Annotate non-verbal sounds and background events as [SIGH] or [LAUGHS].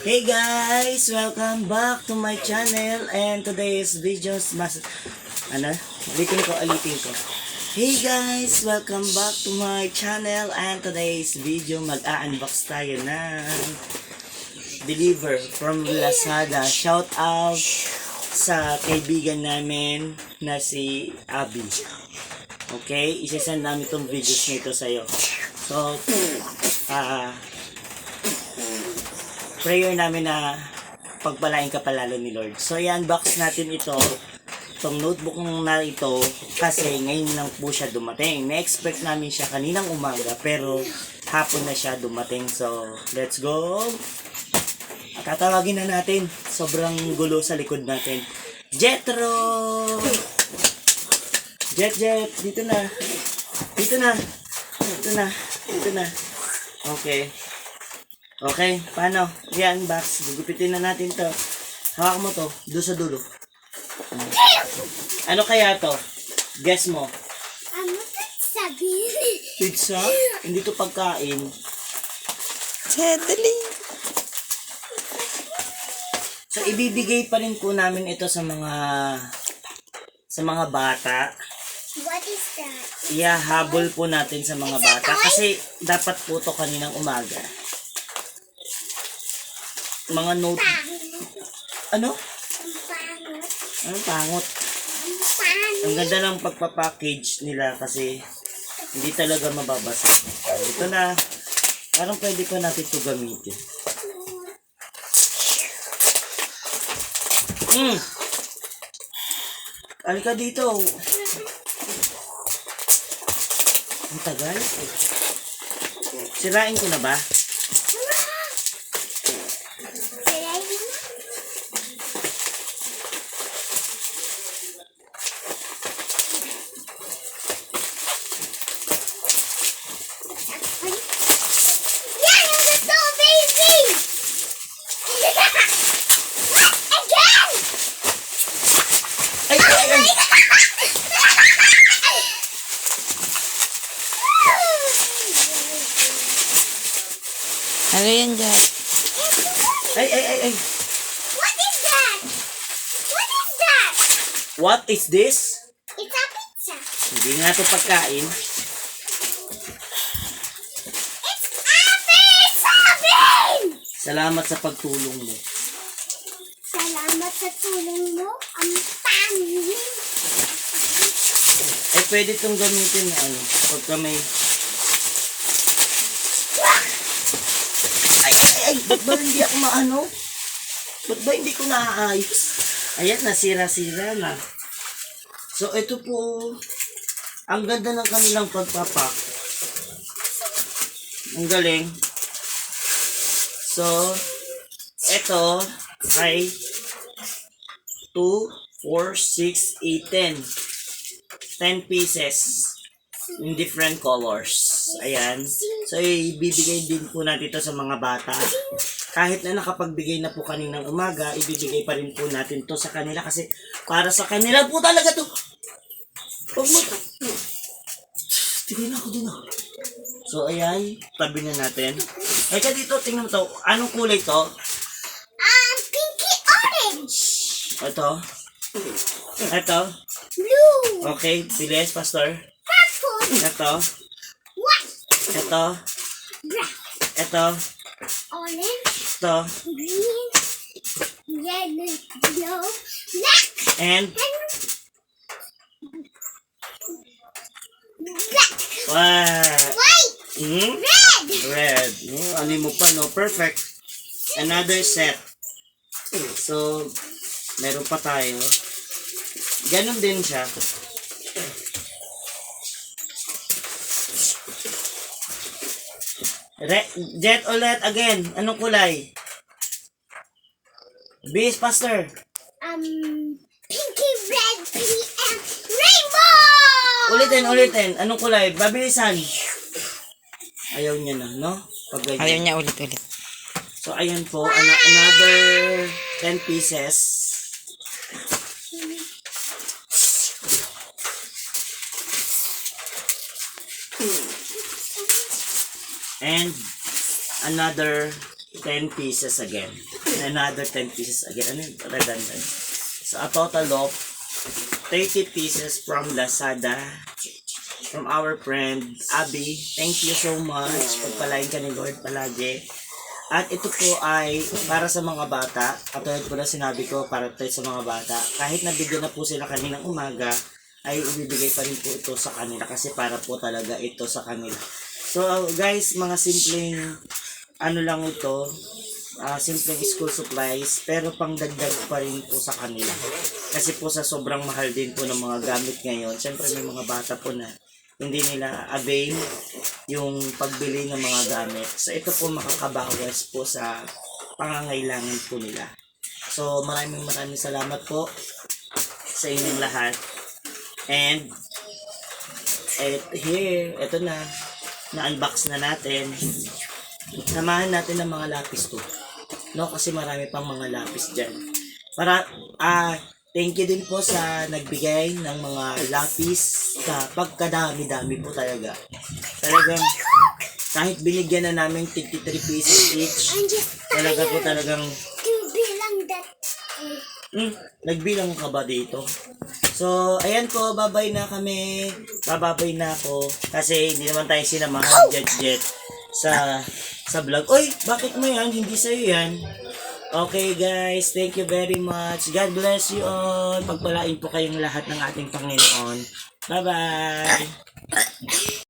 Hey guys! Welcome back to my channel and today's videos mas... Ano? Alitin ko, alitin ko. Hey guys! Welcome back to my channel and today's video mag-a-unbox tayo ng deliver from Lazada. Shout out sa kaibigan namin na si Abby. Okay? Isasend namin itong videos nito sa'yo. So, ah... prayer namin na pagpalain ka palalo ni Lord. So, i-unbox natin ito, itong notebook na ito, kasi ngayon lang po siya dumating. Na-expect namin siya kaninang umaga, pero hapon na siya dumating. So, let's go! Tatawagin na natin. Sobrang gulo sa likod natin. Jetro! Jet, Jet, dito na. Dito na. Dito na. Dito na. Okay. Okay, paano? I-unbox. Gugupitin na natin to. Hawak mo to. Doon sa dulo. Ano kaya to? Guess mo. Ano ka sabi? Pizza? Hindi to pagkain. Teddy. So, ibibigay pa rin po namin ito sa mga sa mga bata. What is that? Ihahabol po natin sa mga bata. Kasi dapat po to kaninang umaga. Mga note... Ano? Ang pangot. Ang ganda ng pagpapackage nila kasi hindi talaga mababasa. Ito na, parang pwede pa natin ito gamitin. Hmm. Halika dito. Ang tagal. Sirain ko na ba? Sila yun. Yan ang gusto, baby! Again! Ay, ay, ay! [LAUGHS] [LAUGHS] Ano yan dyan? Ay, ay, ay, ay! What is that? What is that? What is this? It's a pizza. Hindi nga ito pagkain. It's Abby! Sabin! Salamat sa pagtulong mo. Salamat sa tulong mo. Ang pangin. Ay, pwede itong gamitin na ano, pagka may... Ay, ay, ay, ba't ba hindi ako maano? Ba't ba hindi ko naaayos? Ayan, nasira-sira na. So, ito po, ang ganda ng kanilang pagpapak. Ang galing. So, ito ay 2, 4, 6, 8, 10. 10 pieces in different colors. Ayan. So, ibibigay din po natin ito sa mga bata. Kahit na nakapagbigay na po kaninang umaga, ibibigay pa rin po natin to sa kanila kasi para sa kanila po talaga to. Huwag mo. Tigay na ako dun ah. So, ayan. Tabi na natin. Ay, ka dito, tingnan mo to. Anong kulay to? Um, pinky orange. Ito. Ito. Blue. Okay, bilis, pastor. Purple. Ito. White. Ito. Brown. Ito. Orange. Ito. Green. Yellow. Yellow. Black. And And black. wow. White. Hmm? Red. Red. Oh, ano mo pa, no? Perfect. Another set. So, meron pa tayo. Ganon din siya. Re jet ulit again. Anong kulay? Bis, Pastor. Um, pinky, red, pink, and rainbow. Ulitin, ulitin. Anong kulay? Babilisan. Ayaw niya na, no? Pag ganyan. Ayaw niya ulit-ulit. So, ayan po. Ano, another 10 pieces. And another 10 pieces again. And another 10 pieces again. Ano yung redundant? So, a total of 30 pieces from Lazada. From our friend, Abby. Thank you so much. Pagpalain ka ni Lord palagi. At ito po ay para sa mga bata. Katulad po na sinabi ko, para ito sa mga bata. Kahit nabigyan na po sila kaninang umaga, ay ibibigay pa rin po ito sa kanila kasi para po talaga ito sa kanila. So guys, mga simpleng ano lang ito, ah, simpleng school supplies, pero pangdagdag pa rin po sa kanila. Kasi po sa sobrang mahal din po ng mga gamit ngayon, syempre may mga bata po na hindi nila avail yung pagbili ng mga gamit. So ito po makakabawas po sa pangangailangan po nila. So maraming maraming salamat po sa inyong lahat. And et here, ito na. Na-unbox na natin. Samahan natin ng mga lapis to. No, kasi marami pang mga lapis dyan. Para, ah, thank you din po sa nagbigay ng mga lapis sa pagkadami-dami po talaga. Talagang, kahit binigyan na namin 53 pieces each, talaga po talagang that. Hmm, nagbilang ka ba dito? So, ayan po, babay na kami. Bababay na ako. Kasi hindi naman tayo sinamahan jet jet sa sa vlog. Oy, bakit mo yan? Hindi sa'yo yan. Okay guys, thank you very much. God bless you all. Pagpalain po kayong lahat ng ating Panginoon. Bye-bye.